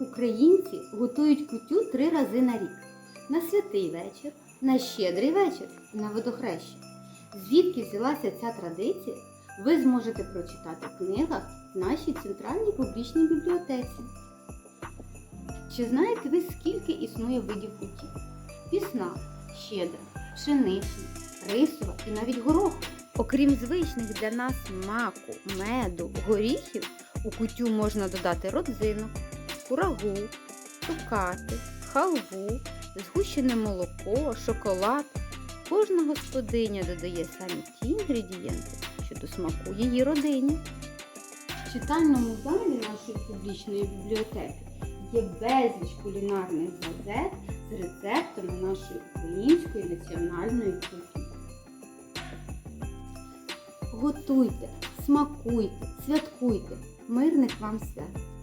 Українці готують кутю три рази на рік: на святий вечір, на щедрий вечір і на водохреща. Звідки взялася ця традиція, ви зможете прочитати в книгах в нашій центральній публічній бібліотеці. Чи знаєте ви, скільки існує видів куті? Пісна, щедра, пшенична, рисова і навіть горох. Окрім звичних для нас маку, меду, горіхів, у кутю можна додати родзинок, курагу, цукати, халву, згущене молоко, шоколад. Кожна господиня додає самі ті інгредієнти, що до смаку її родині. В читальному залі нашої публічної бібліотеки є безліч кулінарних газет з рецептами нашої української національної кухні. Готуйте, смакуйте, святкуйте. Мирних вам свят!